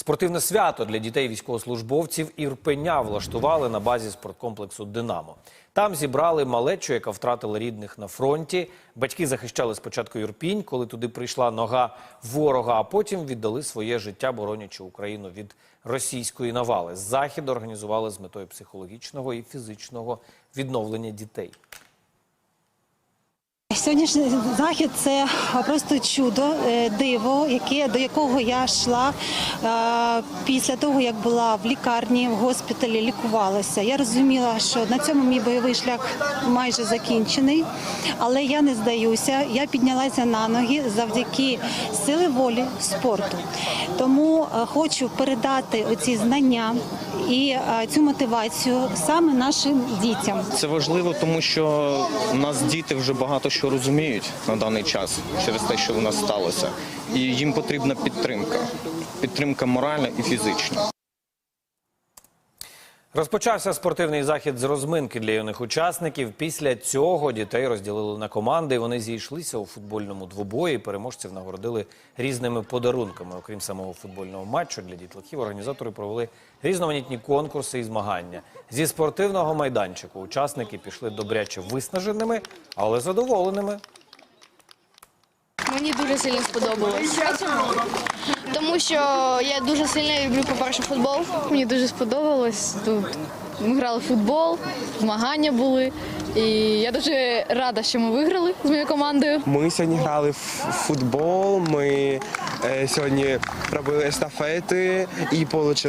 Спортивне свято для дітей військовослужбовців Ірпеня влаштували на базі спорткомплексу Динамо. Там зібрали малечу, яка втратила рідних на фронті. Батьки захищали спочатку Ірпінь, коли туди прийшла нога ворога, а потім віддали своє життя, боронячи Україну від російської навали. Захід організували з метою психологічного і фізичного відновлення дітей. Сьогоднішній захід це просто чудо, е, диво, яке до якого я йшла е, після того, як була в лікарні, в госпіталі, лікувалася. Я розуміла, що на цьому мій бойовий шлях майже закінчений, але я не здаюся. Я піднялася на ноги завдяки сили волі спорту. Тому е, хочу передати оці знання і е, цю мотивацію саме нашим дітям. Це важливо, тому що у нас діти вже багато що розуміють на даний час через те, що в нас сталося, і їм потрібна підтримка. Підтримка моральна і фізична. Розпочався спортивний захід з розминки для юних учасників. Після цього дітей розділили на команди. і Вони зійшлися у футбольному двобої. Переможців нагородили різними подарунками. Окрім самого футбольного матчу для дітлахів, організатори провели різноманітні конкурси і змагання. Зі спортивного майданчику учасники пішли добряче виснаженими, але задоволеними. Мені дуже сильно сподобалось. Тому що я дуже сильно люблю, по-перше, футбол. Мені дуже сподобалось. Тут ми грали в футбол, змагання були. І я дуже рада, що ми виграли з моєю командою. Ми сьогодні грали в футбол. Ми е, сьогодні робили естафети і отримали